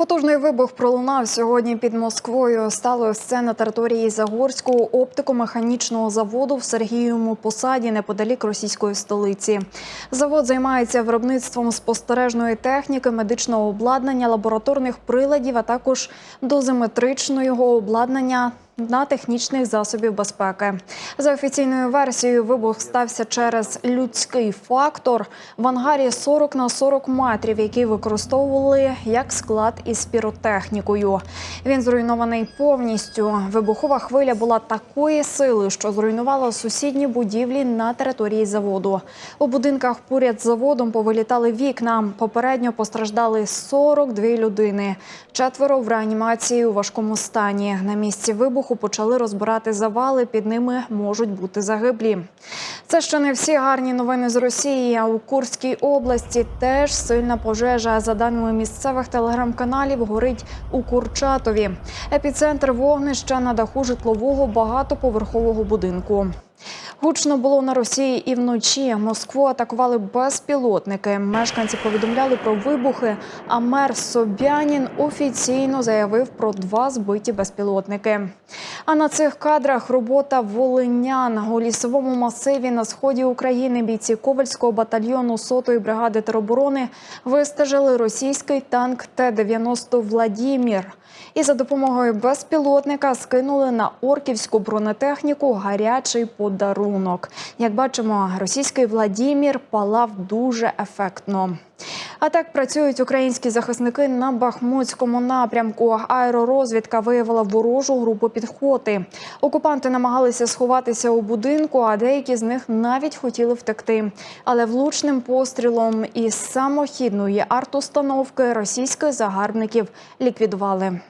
Потужний вибух пролунав сьогодні під Москвою. Стало це на території Загорського оптико-механічного заводу в Сергієвому посаді неподалік російської столиці. Завод займається виробництвом спостережної техніки, медичного обладнання, лабораторних приладів, а також дозиметричного обладнання. На технічних засобів безпеки за офіційною версією, вибух стався через людський фактор в ангарі 40 на 40 метрів, який використовували як склад із піротехнікою. Він зруйнований повністю. Вибухова хвиля була такої сили, що зруйнувала сусідні будівлі на території заводу. У будинках поряд з заводом повилітали вікна. Попередньо постраждали 42 людини. Четверо в реанімації у важкому стані. На місці вибуху почали розбирати завали. Під ними можуть бути загиблі. Це ще не всі гарні новини з Росії. А у Курській області теж сильна пожежа. За даними місцевих телеграм-каналів, горить у Курчатові. Епіцентр вогнища на даху житлового багатоповерхового будинку. Гучно було на Росії і вночі. Москву атакували безпілотники. Мешканці повідомляли про вибухи. А мер Собянін офіційно заявив про два збиті безпілотники. А на цих кадрах робота волинян у лісовому масиві на сході України бійці Ковальського батальйону сотої бригади тероборони вистежили російський танк Т-90 Владімір. І за допомогою безпілотника скинули на орківську бронетехніку гарячий подарунок. Як бачимо, російський Владімір палав дуже ефектно. А так працюють українські захисники на Бахмутському напрямку. Аеророзвідка виявила ворожу групу підхоти. Окупанти намагалися сховатися у будинку, а деякі з них навіть хотіли втекти. Але влучним пострілом із самохідної артустановки російських загарбників ліквідували.